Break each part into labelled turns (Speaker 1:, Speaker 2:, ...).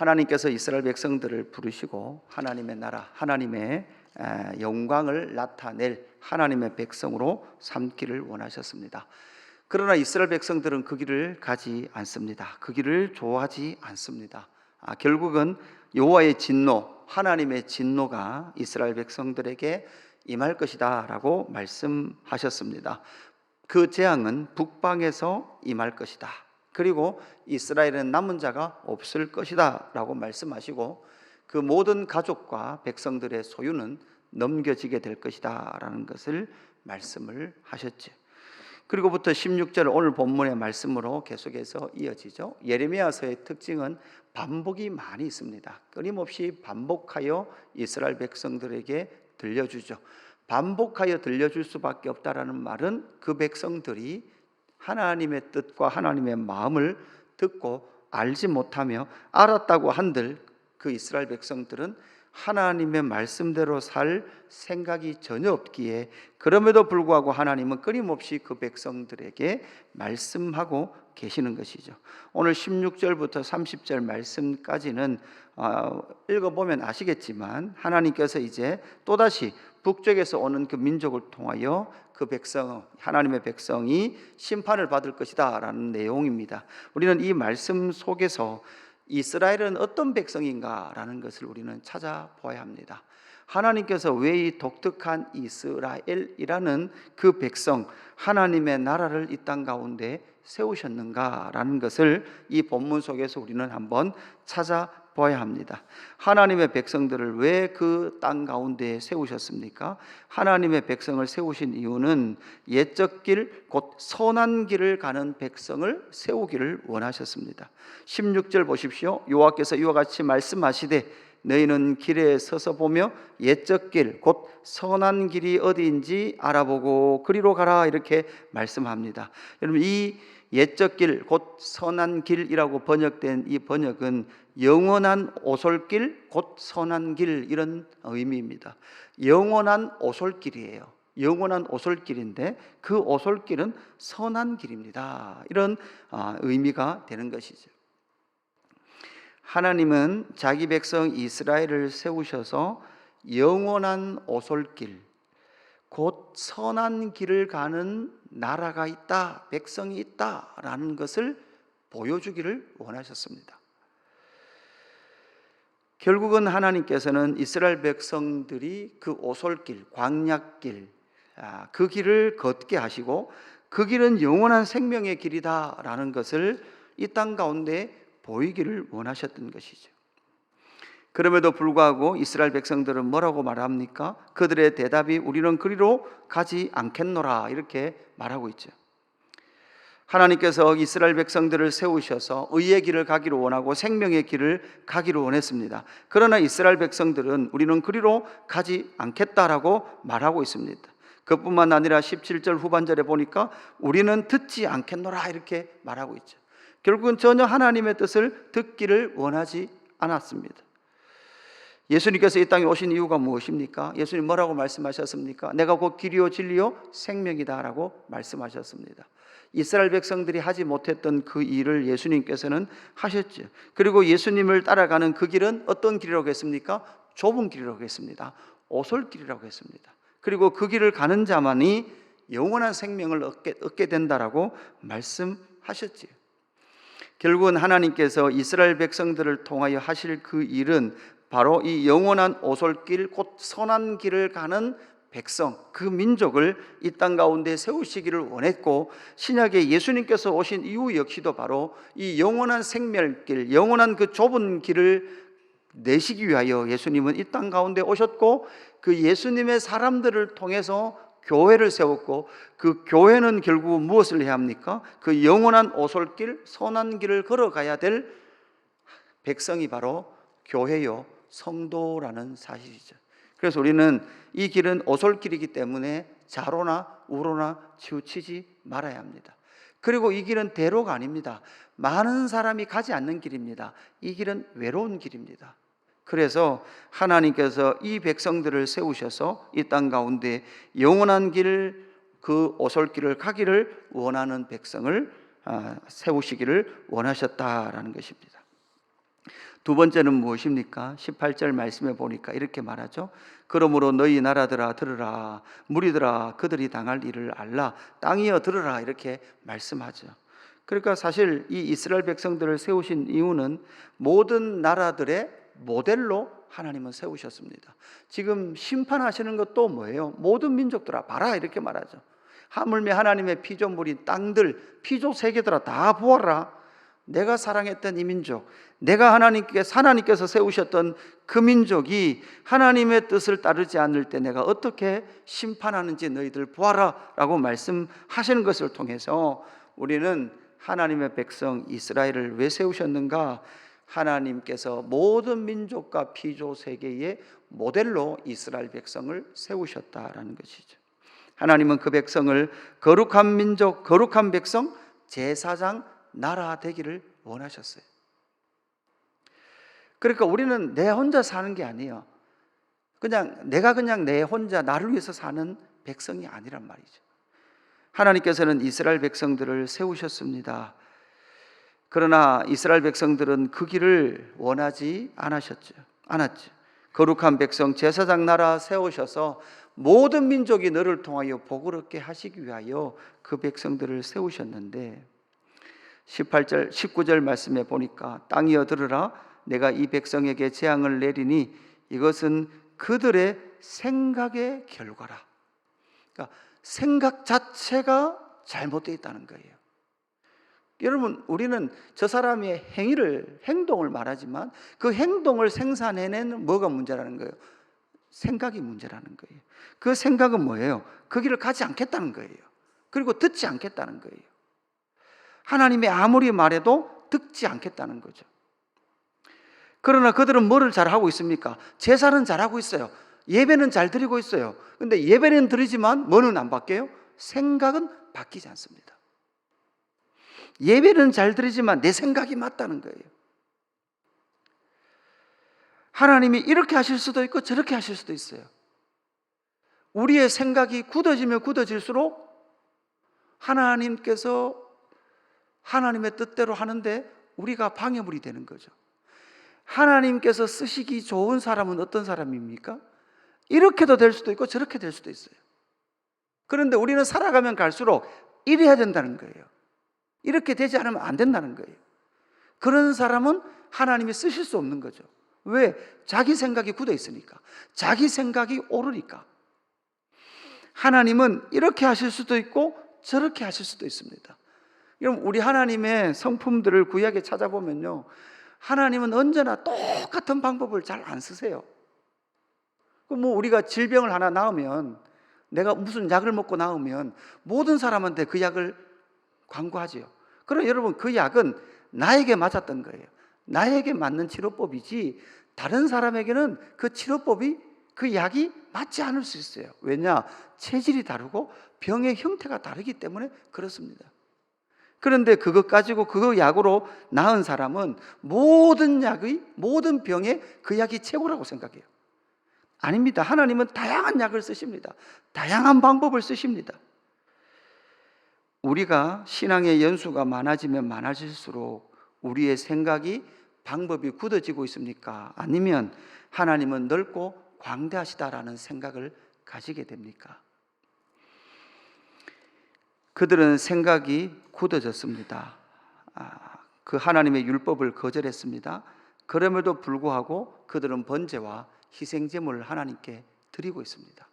Speaker 1: 하나님께서 이스라엘 백성들을 부르시고 하나님의 나라, 하나님의 에, 영광을 나타낼 하나님의 백성으로 삼기를 원하셨습니다. 그러나 이스라엘 백성들은 그 길을 가지 않습니다. 그 길을 좋아하지 않습니다. 아, 결국은 여호와의 진노, 하나님의 진노가 이스라엘 백성들에게 임할 것이다라고 말씀하셨습니다. 그 재앙은 북방에서 임할 것이다. 그리고 이스라엘은 남은 자가 없을 것이다 라고 말씀하시고 그 모든 가족과 백성들의 소유는 넘겨지게 될 것이다 라는 것을 말씀을 하셨죠. 그리고부터 16절 오늘 본문의 말씀으로 계속해서 이어지죠. 예레미야서의 특징은 반복이 많이 있습니다. 끊임없이 반복하여 이스라엘 백성들에게 들려주죠. 반복하여 들려줄 수밖에 없다라는 말은 그 백성들이 하나님의 뜻과 하나님의 마음을 듣고 알지 못하며 알았다고 한들 그 이스라엘 백성들은 하나님의 말씀대로 살 생각이 전혀 없기에 그럼에도 불구하고 하나님은 끊임없이 그 백성들에게 말씀하고 계시는 것이죠. 오늘 16절부터 30절 말씀까지는 어, 읽어보면 아시겠지만 하나님께서 이제 또다시 북쪽에서 오는 그 민족을 통하여 그 백성 하나님의 백성이 심판을 받을 것이다라는 내용입니다. 우리는 이 말씀 속에서 이스라엘은 어떤 백성인가라는 것을 우리는 찾아보아야 합니다. 하나님께서 왜 이 독특한 이스라엘이라는 그 백성 하나님의 나라를 이 땅 가운데 세우셨는가라는 것을 이 본문 속에서 우리는 한번 찾아 봐야 합니다. 하나님의 백성들을 왜 그 땅 가운데 세우셨습니까? 하나님의 백성을 세우신 이유는 옛적 길, 곧 선한 길을 가는 백성을 세우기를 원하셨습니다. 16절 보십시오. 여호와께서 이와 같이 말씀하시되 너희는 길에 서서 보며 옛적 길, 곧 선한 길이 어디인지 알아보고 그리로 가라 이렇게 말씀합니다. 여러분 이 옛적 길, 곧 선한 길이라고 번역된 이 번역은 영원한 오솔길, 곧 선한 길 이런 의미입니다. 영원한 오솔길이에요. 영원한 오솔길인데 그 오솔길은 선한 길입니다. 이런 아, 의미가 되는 것이죠. 하나님은 자기 백성 이스라엘을 세우셔서 영원한 오솔길, 곧 선한 길을 가는 나라가 있다, 백성이 있다라는 것을 보여주기를 원하셨습니다. 결국은 하나님께서는 이스라엘 백성들이 그 오솔길, 광약길, 아, 그 길을 걷게 하시고 그 길은 영원한 생명의 길이다라는 것을 이 땅 가운데 보이기를 원하셨던 것이죠. 그럼에도 불구하고 이스라엘 백성들은 뭐라고 말합니까? 그들의 대답이 우리는 그리로 가지 않겠노라 이렇게 말하고 있죠. 하나님께서 이스라엘 백성들을 세우셔서 의의 길을 가기를 원하고 생명의 길을 가기를 원했습니다. 그러나 이스라엘 백성들은 우리는 그리로 가지 않겠다라고 말하고 있습니다. 그뿐만 아니라 17절 후반절에 보니까 우리는 듣지 않겠노라 이렇게 말하고 있죠. 결국은 전혀 하나님의 뜻을 듣기를 원하지 않았습니다. 예수님께서 이 땅에 오신 이유가 무엇입니까? 예수님 뭐라고 말씀하셨습니까? 내가 곧 길이요 진리요 생명이다라고 말씀하셨습니다. 이스라엘 백성들이 하지 못했던 그 일을 예수님께서는 하셨죠. 그리고 예수님을 따라가는 그 길은 어떤 길이라고 했습니까? 좁은 길이라고 했습니다. 오솔길이라고 했습니다. 그리고 그 길을 가는 자만이 영원한 생명을 얻게, 얻게 된다라고 말씀하셨지요. 결국은 하나님께서 이스라엘 백성들을 통하여 하실 그 일은 바로 이 영원한 오솔길 곧 선한 길을 가는 백성 그 민족을 이 땅 가운데 세우시기를 원했고 신약에 예수님께서 오신 이후 역시도 바로 이 영원한 생명길 영원한 그 좁은 길을 내시기 위하여 예수님은 이 땅 가운데 오셨고 그 예수님의 사람들을 통해서 교회를 세웠고 그 교회는 결국 무엇을 해야 합니까? 그 영원한 오솔길 선한 길을 걸어가야 될 백성이 바로 교회요 성도라는 사실이죠. 그래서 우리는 이 길은 오솔길이기 때문에 좌로나 우로나 치우치지 말아야 합니다. 그리고 이 길은 대로가 아닙니다. 많은 사람이 가지 않는 길입니다. 이 길은 외로운 길입니다. 그래서 하나님께서 이 백성들을 세우셔서 이 땅 가운데 영원한 길, 그 오솔길을 가기를 원하는 백성을 아, 세우시기를 원하셨다라는 것입니다. 두 번째는 무엇입니까? 18절 말씀에 보니까 이렇게 말하죠. 그러므로 너희 나라들아 들으라 무리들아 그들이 당할 일을 알라 땅이여 들으라 이렇게 말씀하죠. 그러니까 사실 이 이스라엘 백성들을 세우신 이유는 모든 나라들의 모델로 하나님은 세우셨습니다. 지금 심판하시는 것도 뭐예요? 모든 민족들아 봐라 이렇게 말하죠. 하물며 하나님의 피조물인 땅들 피조 세계들아 다 보아라. 내가 사랑했던 이 민족, 내가 하나님께 하나님께서 세우셨던 그 민족이 하나님의 뜻을 따르지 않을 때 내가 어떻게 심판하는지 너희들 보아라 라고 말씀하시는 것을 통해서 우리는 하나님의 백성 이스라엘을 왜 세우셨는가? 하나님께서 모든 민족과 피조 세계의 모델로 이스라엘 백성을 세우셨다라는 것이죠. 하나님은 그 백성을 거룩한 민족, 거룩한 백성, 제사장 나라 되기를 원하셨어요. 그러니까 우리는 내 혼자 사는 게 아니에요. 그냥 내가 그냥 내 혼자 나를 위해서 사는 백성이 아니란 말이죠. 하나님께서는 이스라엘 백성들을 세우셨습니다. 그러나 이스라엘 백성들은 그 길을 원하지 않으셨죠. 않았죠. 거룩한 백성 제사장 나라 세우셔서 모든 민족이 너를 통하여 복을 얻게 하시기 위하여 그 백성들을 세우셨는데 18절 19절 말씀에 보니까 땅이여 들으라 내가 이 백성에게 재앙을 내리니 이것은 그들의 생각의 결과라. 그러니까 생각 자체가 잘못되어 있다는 거예요. 여러분, 우리는 저 사람의 행위를, 행동을 말하지만 그 행동을 생산해내는 뭐가 문제라는 거예요? 생각이 문제라는 거예요. 그 생각은 뭐예요? 그 길을 가지 않겠다는 거예요. 그리고 듣지 않겠다는 거예요. 하나님이 아무리 말해도 듣지 않겠다는 거죠. 그러나 그들은 뭐를 잘하고 있습니까? 제사는 잘하고 있어요. 예배는 잘 드리고 있어요. 근데 예배는 드리지만 뭐는 안 바뀌어요? 생각은 바뀌지 않습니다. 예배는 잘 드리지만 내 생각이 맞다는 거예요. 하나님이 이렇게 하실 수도 있고 저렇게 하실 수도 있어요. 우리의 생각이 굳어지면 굳어질수록 하나님께서 하나님의 뜻대로 하는데 우리가 방해물이 되는 거죠. 하나님께서 쓰시기 좋은 사람은 어떤 사람입니까? 이렇게도 될 수도 있고 저렇게 될 수도 있어요. 그런데 우리는 살아가면 갈수록 이래야 된다는 거예요. 이렇게 되지 않으면 안 된다는 거예요. 그런 사람은 하나님이 쓰실 수 없는 거죠. 왜? 자기 생각이 굳어 있으니까. 자기 생각이 오르니까. 하나님은 이렇게 하실 수도 있고 저렇게 하실 수도 있습니다. 여러분, 우리 하나님의 성품들을 구약에 찾아보면요. 하나님은 언제나 똑같은 방법을 잘 안 쓰세요. 뭐 우리가 질병을 하나 낳으면 내가 무슨 약을 먹고 나오면 모든 사람한테 그 약을 광고하지요. 그럼 여러분 그 약은 나에게 맞았던 거예요. 나에게 맞는 치료법이지 다른 사람에게는 그 치료법이 그 약이 맞지 않을 수 있어요. 왜냐? 체질이 다르고 병의 형태가 다르기 때문에 그렇습니다. 그런데 그것 가지고 그 약으로 나은 사람은 모든 약의 모든 병의 그 약이 최고라고 생각해요. 아닙니다. 하나님은 다양한 약을 쓰십니다. 다양한 방법을 쓰십니다. 우리가 신앙의 연수가 많아지면 많아질수록 우리의 생각이 방법이 굳어지고 있습니까? 아니면 하나님은 넓고 광대하시다라는 생각을 가지게 됩니까? 그들은 생각이 굳어졌습니다. 아, 그 하나님의 율법을 거절했습니다. 그럼에도 불구하고 그들은 번제와 희생제물을 하나님께 드리고 있습니다.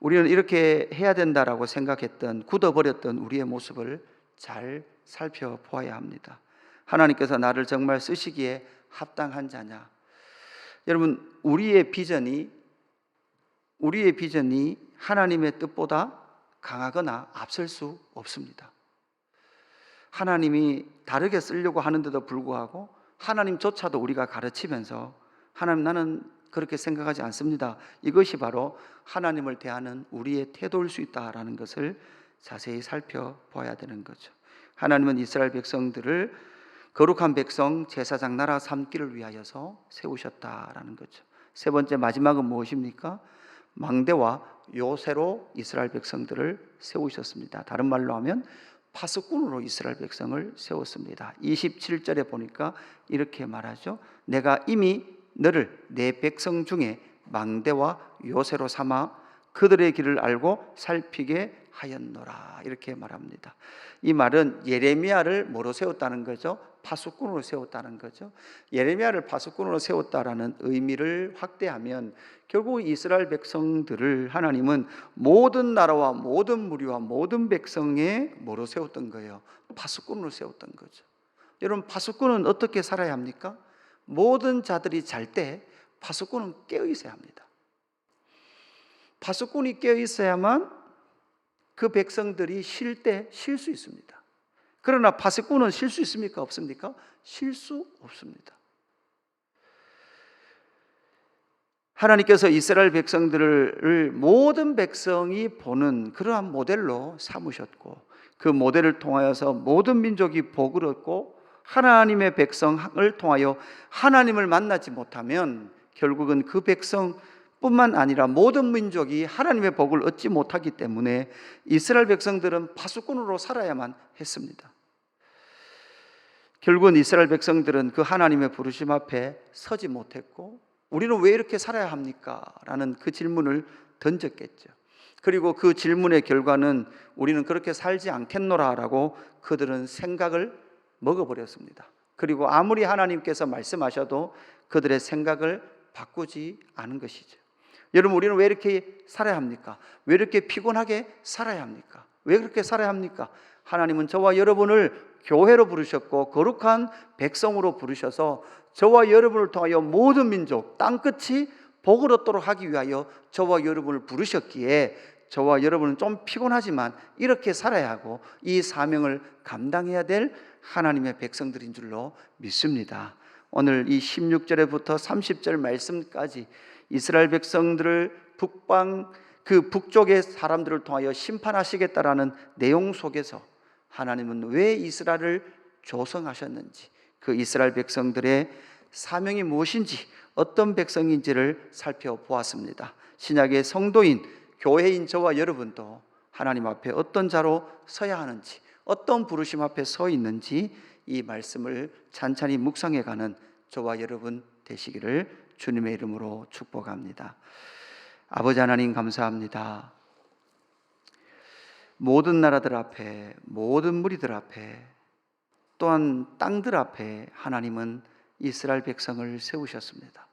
Speaker 1: 우리는 이렇게 해야 된다라고 생각했던 굳어버렸던 우리의 모습을 잘 살펴보아야 합니다. 하나님께서 나를 정말 쓰시기에 합당한 자냐? 여러분, 우리의 비전이 우리의 비전이 하나님의 뜻보다 강하거나 앞설 수 없습니다. 하나님이 다르게 쓰려고 하는데도 불구하고 하나님조차도 우리가 가르치면서 하나님 나는 그렇게 생각하지 않습니다. 이것이 바로 하나님을 대하는 우리의 태도일 수 있다라는 것을 자세히 살펴봐야 되는 거죠. 하나님은 이스라엘 백성들을 거룩한 백성 제사장 나라 삼기를 위하여서 세우셨다라는 거죠. 세 번째 마지막은 무엇입니까? 망대와 요새로 이스라엘 백성들을 세우셨습니다. 다른 말로 하면 파수꾼으로 이스라엘 백성을 세웠습니다. 27절에 보니까 이렇게 말하죠. 내가 이미 너를 내 백성 중에 망대와 요새로 삼아 그들의 길을 알고 살피게 하였노라 이렇게 말합니다. 이 말은 예레미야를 뭐로 세웠다는 거죠? 파수꾼으로 세웠다는 거죠. 예레미야를 파수꾼으로 세웠다라는 의미를 확대하면 결국 이스라엘 백성들을 하나님은 모든 나라와 모든 무리와 모든 백성의 뭐로 세웠던 거예요? 파수꾼으로 세웠던 거죠. 여러분 파수꾼은 어떻게 살아야 합니까? 모든 자들이 잘 때 파수꾼은 깨어 있어야 합니다. 파수꾼이 깨어 있어야만 그 백성들이 쉴 때 쉴 수 있습니다. 그러나 파수꾼은 쉴 수 있습니까? 없습니까? 쉴 수 없습니다. 하나님께서 이스라엘 백성들을 모든 백성이 보는 그러한 모델로 삼으셨고 그 모델을 통하여서 모든 민족이 복을 얻고 하나님의 백성을 통하여 하나님을 만나지 못하면 결국은 그 백성뿐만 아니라 모든 민족이 하나님의 복을 얻지 못하기 때문에 이스라엘 백성들은 파수꾼으로 살아야만 했습니다. 결국은 이스라엘 백성들은 그 하나님의 부르심 앞에 서지 못했고 우리는 왜 이렇게 살아야 합니까? 라는 그 질문을 던졌겠죠. 그리고 그 질문의 결과는 우리는 그렇게 살지 않겠노라라고 그들은 생각을 먹어버렸습니다. 그리고 아무리 하나님께서 말씀하셔도 그들의 생각을 바꾸지 않은 것이죠. 여러분, 우리는 왜 이렇게 살아야 합니까? 왜 이렇게 피곤하게 살아야 합니까? 왜 그렇게 살아야 합니까? 하나님은 저와 여러분을 교회로 부르셨고 거룩한 백성으로 부르셔서 저와 여러분을 통하여 모든 민족 땅 끝이 복을 얻도록 하기 위하여 저와 여러분을 부르셨기에 저와 여러분은 좀 피곤하지만 이렇게 살아야 하고 이 사명을 감당해야 될 하나님의 백성들인 줄로 믿습니다. 오늘 이 16절에부터 30절 말씀까지 이스라엘 백성들을 북방 그 북쪽의 사람들을 통하여 심판하시겠다라는 내용 속에서 하나님은 왜 이스라엘을 조성하셨는지 그 이스라엘 백성들의 사명이 무엇인지 어떤 백성인지를 살펴보았습니다. 신약의 성도인 교회인 저와 여러분도 하나님 앞에 어떤 자로 서야 하는지 어떤 부르심 앞에 서 있는지 이 말씀을 찬찬히 묵상해 가는 저와 여러분 되시기를 주님의 이름으로 축복합니다. 아버지 하나님 감사합니다. 모든 나라들 앞에, 모든 무리들 앞에, 또한 땅들 앞에 하나님은 이스라엘 백성을 세우셨습니다.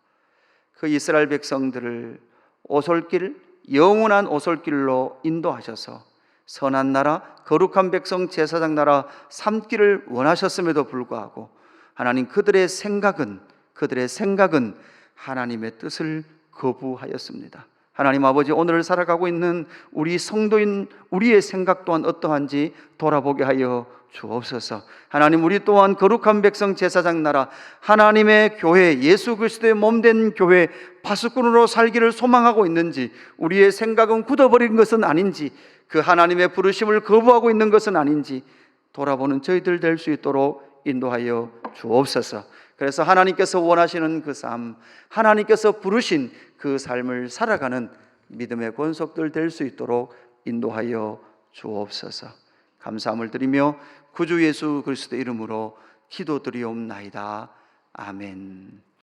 Speaker 1: 그 이스라엘 백성들을 오솔길, 영원한 오솔길로 인도하셔서 선한 나라, 거룩한 백성, 제사장 나라 삼기를 원하셨음에도 불구하고 하나님 그들의 생각은 그들의 생각은 하나님의 뜻을 거부하였습니다. 하나님 아버지 오늘 살아가고 있는 우리 성도인 우리의 생각 또한 어떠한지 돌아보게 하여 주옵소서. 하나님 우리 또한 거룩한 백성 제사장 나라 하나님의 교회 예수 그리스도의 몸된 교회 파수꾼으로 살기를 소망하고 있는지 우리의 생각은 굳어버린 것은 아닌지 그 하나님의 부르심을 거부하고 있는 것은 아닌지 돌아보는 저희들 될 수 있도록 인도하여 주옵소서. 그래서 하나님께서 원하시는 그 삶, 하나님께서 부르신 그 삶을 살아가는 믿음의 권속들 될 수 있도록 인도하여 주옵소서. 감사함을 드리며 구주 예수 그리스도 이름으로 기도드리옵나이다. 아멘.